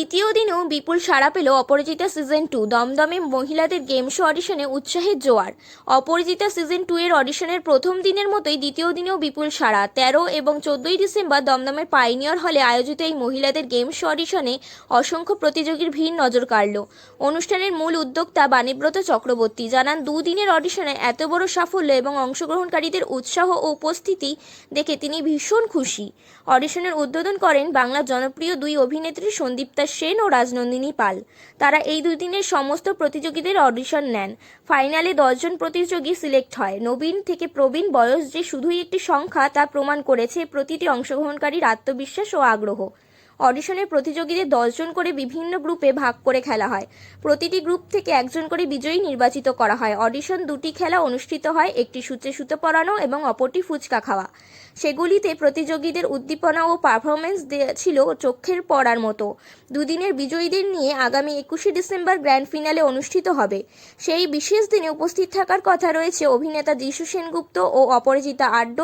দ্বিতীয় দিনেও বিপুল সাড়া পেল অপরাজিতা সিজন টু। দমদমে মহিলাদের গেম শো অডিশনে উৎসাহের জোয়ার। অপরাজিতা সিজন টু এর অডিশনের প্রথম দিনের মতোই দ্বিতীয় দিনেও বিপুল সাড়া। তেরো এবং চোদ্দই ডিসেম্বর দমদমের পাইনিয়র হলে আয়োজিত এই মহিলাদের গেম শো অডিশনে অসংখ্য প্রতিযোগীর ভিড় নজর কাড়ল। অনুষ্ঠানের মূল উদ্যোক্তা বাণীব্রত চক্রবর্তী জানান, দুদিনের অডিশনে এত বড় সাফল্য এবং অংশগ্রহণকারীদের উৎসাহ ও উপস্থিতি দেখে তিনি ভীষণ খুশি। অডিশনের উদ্বোধন করেন বাংলার জনপ্রিয় দুই অভিনেত্রী সন্দীপ্তা সেন ও রাজনন্দিনী পাল। তারা এই দুই দিনের সমস্ত প্রতিযোগীদের অডিশন নেন। ফাইনালে দশজন প্রতিযোগী সিলেক্ট হয়। নবীন থেকে প্রবীণ বয়স যে শুধুই একটি সংখ্যা তা প্রমাণ করেছে প্রতিটি অংশগ্রহণকারীর আত্মবিশ্বাস ও আগ্রহ। অডিশনের প্রতিযোগীদের দশজন করে বিভিন্ন গ্রুপে ভাগ করে খেলা হয়। প্রতিটি গ্রুপ থেকে একজন করে বিজয়ী নির্বাচিত করা হয়। অডিশন দুটি খেলা অনুষ্ঠিত হয়, একটি সূচে সুতো পরানো এবং অপরটি ফুচকা খাওয়া। সেগুলিতে প্রতিযোগীদের উদ্দীপনা ও পারফরমেন্স ছিল চোখের পড়ার মতো। দুদিনের বিজয়ীদের নিয়ে আগামী একুশে ডিসেম্বর গ্র্যান্ড ফিনালে অনুষ্ঠিত হবে। সেই বিশেষ দিনে উপস্থিত থাকার কথা রয়েছে অভিনেতা যিশু সেনগুপ্ত ও অপরাজিতা আড্ড।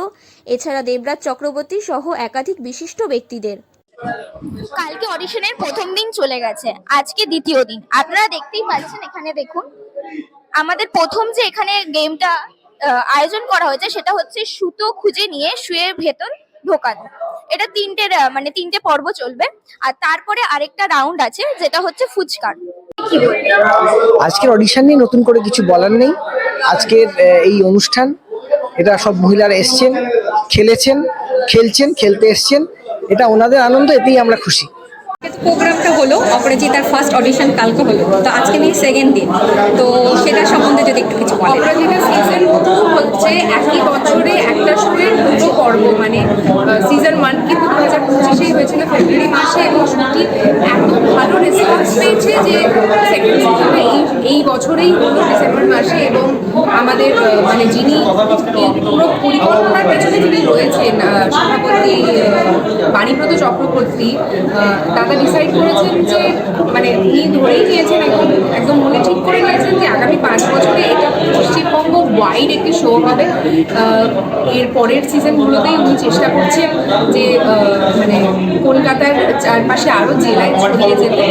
এছাড়া দেবরাজ চক্রবর্তী সহ একাধিক বিশিষ্ট ব্যক্তিদের। কালকে অডিশনের প্রথম দিন চলে গেছে। আজকে দ্বিতীয় দিন। আপনারা দেখতেই পাচ্ছেন এখানে দেখুন, আমাদের প্রথম যে এখানে গেমটা আয়োজন করা হয়েছে সেটা হচ্ছে সুতো খুঁজে নিয়ে শুয়ের ভেতর ঢোকানো। এটা তিনটে মানে তিনটে পর্ব চলবে। আর তারপরে আরেকটা রাউন্ড আছে, যেটা হচ্ছে ফুচকার। আজকের অডিশন নিয়ে নতুন করে কিছু বলার নেই। আজকের এই অনুষ্ঠান, এটা সব মহিলারা এসছেন, খেলেছেন, খেলছেন, খেলতে এসছেন। এটা ওনাদের আনন্দ এতেই আমরা খুশি। প্রোগ্রামটা হলো অপরাজিতার ফার্স্ট অডিশন কালকে হলো। তো আজকে নিয়ে সেকেন্ড দিন। তো সেটা সম্বন্ধে যদি একটু কিছু বলেন। অপরাজিতা সিজন টু হচ্ছে একই বছরে একটা শোয়ের দুটো পর্ব। মানে সিজন ওয়ান কিন্তু দু হাজার পঁচিশেই হয়েছিল ফেব্রুয়ারি মাসে এবং সেটি এত ভালো রেসপন্স পেয়েছে যে সেকেন্ড বছরেই হলো ডিসেম্বর মাসে এবং আমাদের মানে যিনি পুরো পরিকল্পনার পেছনে যিনি রয়েছেন সভাপতি বাণীব্রত চক্রবর্তী দাদা ডিসাইড করেছেন যে মানে উনি ধরেই নিয়েছেন একদম একদম মনে ঠিক করে নিয়েছেন যে আগামী পাঁচ বছরে এটা পশ্চিমবঙ্গ ওয়াইড একটি শো হবে। এর পরের সিজনগুলোতেই উনি চেষ্টা করছেন যে মানে কলকাতার চারপাশে আরও জেলায় ছড়িয়ে যেতে।